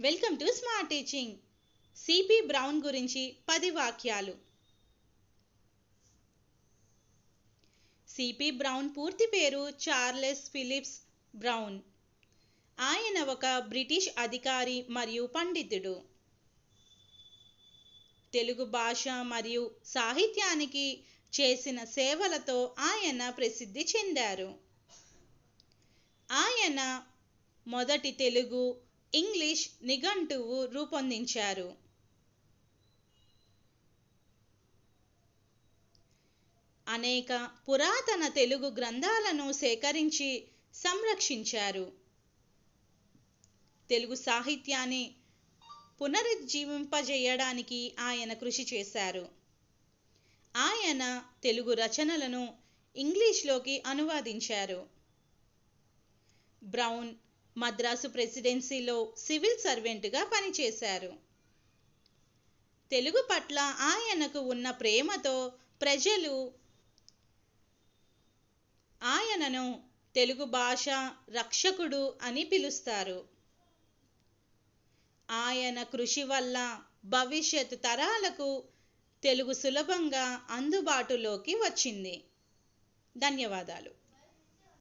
Welcome to smart teaching. C P Brown గురించి పది వాక్యాలు. సిపి బ్రౌన్ పూర్తి పేరు చార్లెస్ ఫిలిప్స్ బ్రౌన్. ఆయన ఒక బ్రిటిష్ అధికారి మరియు పండితుడు. తెలుగు భాష మరియు సాహిత్యానికి చేసిన సేవలతో ఆయన ప్రసిద్ధి చెందారు. ఆయన మొదటి తెలుగు ఇంగ్లీష్ నిఘంటువు రూపొందించారు. అనేక పురాతన తెలుగు గ్రంథాలను సేకరించి సంరక్షించారు. తెలుగు సాహిత్యాన్ని పునరుజ్జీవింపజేయడానికి ఆయన కృషి చేశారు. ఆయన తెలుగు రచనలను ఇంగ్లీష్లోకి అనువాదించారు. బ్రౌన్ మద్రాసు ప్రెసిడెన్సీలో సివిల్ సర్వెంట్గా పనిచేశారు. తెలుగు పట్ల ఆయనకు ఉన్న ప్రేమతో ప్రజలు ఆయనను తెలుగు భాష రక్షకుడు అని పిలుస్తారు. ఆయన కృషి వల్ల భవిష్యత్ తరాలకు తెలుగు సులభంగా అందుబాటులోకి వచ్చింది. ధన్యవాదాలు.